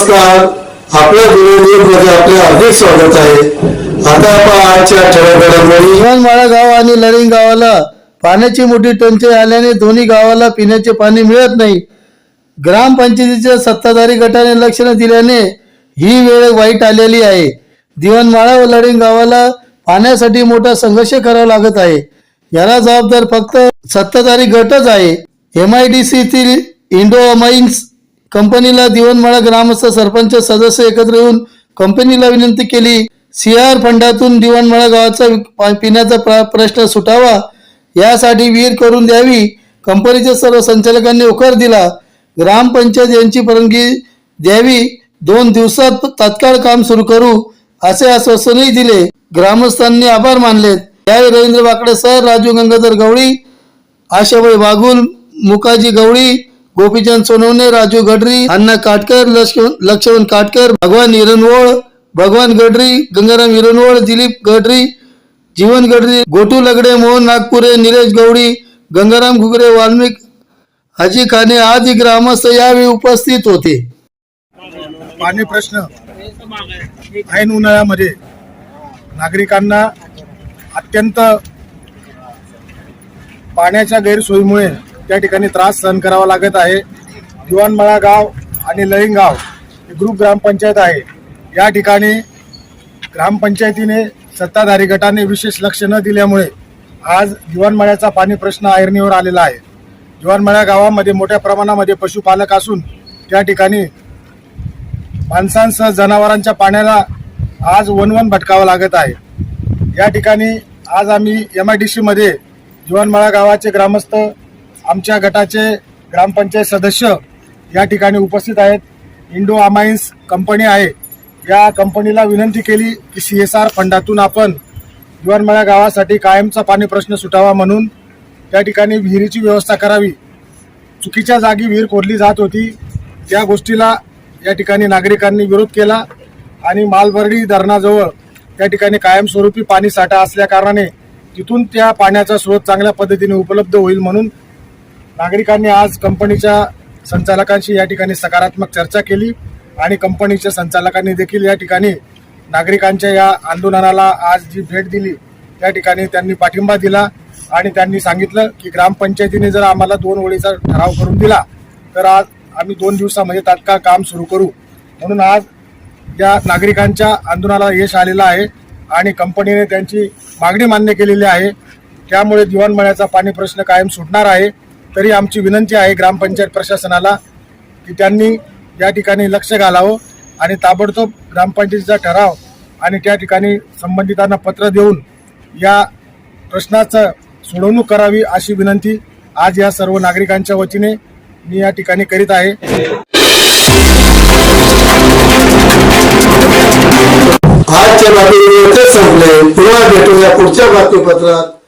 नमस्कार. आपल्या मध्ये म्हणजे आपले हार्दिक स्वागत आहे. आता आपण आजच्या ठळक घडामोडी गाव आणि लरिंग गावाला पाण्याची मोठी टंचाई आल्याने दोन्ही गावाला पिण्याचे पाणी मिळत नाही. ग्रामपंचायतीच्या सत्ताधारी गटाने लक्ष न दिल्याने ही वेळ वाईट आलेली आहे. दिवणमाळा व लडिंग गावाला पाण्यासाठी मोठा संघर्ष करावा लागत आहे. याला जबाबदार फक्त सत्ताधारी गटच आहे. M I D Indo mines कंपनीला दिवनमाळा ग्रामस्थ सरपंच सदस्य एकत्र येऊन कंपनीला विनंती केली सीआर फंडातून दिवणमाळा गावाचा पिण्याचा प्र- प्रश्न सुटावा. यासाठी विहीर करून द्यावी. कंपनीच्या सर्व संचालकांनी होकार दिला. ग्रामपंचायत यांची परवानगी द्यावी. दोन दिवसात तात्काळ काम सुरू करू असे आश्वासनही दिले. ग्रामस्थांनी आभार मानले यावेळी रवींद्र बाकडे सर राजू गंगाधर गवळी आशाबाई वाघुल मुकाजी गवळी गोपीचंद सोनवणे राजू गडरी अण्णा काटकर लक्ष्मण लक्ष्मण काटकर भगवान हिरणवळ भगवान गडरी गंगाराम हिरणवळ दिलीप गडरी जीवन गडरी गोटू लगडे मोहन नागपुरे निलेश गवडी गंगाराम घुगरे वाल्मिक हाजी खाने आदी ग्रामस्थ यावेळी उपस्थित होते. पाणी प्रश्न ऐन उन्हाळ्यामध्ये नागरिकांना अत्यंत पाण्याच्या गैरसोयीमुळे त्या ठिकाणी त्रास सहन करावा लागत आहे. दिवाणमळा गाव आणि लळिंगाव हे ग्रुप ग्रामपंचायत आहे. या ठिकाणी ग्रामपंचायतीने सत्ताधारी गटाने विशेष लक्ष न दिल्यामुळे आज दिवाणमळ्याचा पाणी प्रश्न ऐरणीवर आलेला आहे. दिवाणमळ्या गावामध्ये मोठ्या प्रमाणामध्ये पशुपालक असून त्या ठिकाणी माणसांसह जनावरांच्या पाण्याला आज वनवन भटकावं लागत आहे. या ठिकाणी आज आम्ही एम आय डी सीमध्ये जीवनमाळा गावाचे ग्रामस्थ आमच्या गटाचे ग्रामपंचायत सदस्य या ठिकाणी उपस्थित आहेत. इंडो अमाइन्स कंपनी आहे. या कंपनीला विनंती केली की सी एस आर फंडातून आपण जीवनमाळा गावासाठी कायमचा पाणी प्रश्न सुटावा म्हणून त्या ठिकाणी विहिरीची व्यवस्था करावी. चुकीच्या जागी विहीर खोदली जात होती. त्या गोष्टीला या ठिकाणी नागरिकांनी विरोध केला आणि मालबर्डी धरणाजवळ त्या ठिकाणी कायमस्वरूपी पाणी साठा असल्या कारणाने तिथून त्या पाण्याचा स्रोत चांगल्या पद्धतीने उपलब्ध होईल म्हणून नागरिकांनी आज कंपनीच्या संचालकांशी या ठिकाणी सकारात्मक चर्चा केली आणि कंपनीच्या संचालकांनी देखील या ठिकाणी नागरिकांच्या या आंदोलनाला आज जी भेट दिली त्या ठिकाणी त्यांनी पाठिंबा दिला आणि त्यांनी सांगितलं की ग्रामपंचायतीने जर आम्हाला दोन ओळीचा ठराव करून दिला तर आज आम्ही दोन दिवसामध्ये तात्काळ काम सुरू करू. म्हणून आज या नागरिकांच्या आंदोलनाला यश आलेलं आहे आणि कंपनीने त्यांची मागणी मान्य केलेली आहे. त्यामुळे दिवाणमळ्याचा पाणी प्रश्न कायम सुटणार आहे. तरी आमची विनंती आहे ग्रामपंचायत प्रशासनाला की त्यांनी या ठिकाणी लक्ष घालावं आणि ताबडतोब ग्रामपंचायतीचा ठराव आणि त्या ठिकाणी संबंधितांना पत्र देऊन या प्रश्नाचं सोडवणूक करावी अशी विनंती आज या सर्व नागरिकांच्या वतीने मी या ठिकाणी करीत आहे. आजच्या बातमी संपले. पुन्हा भेटूया पुढच्या बातमीपत्रात.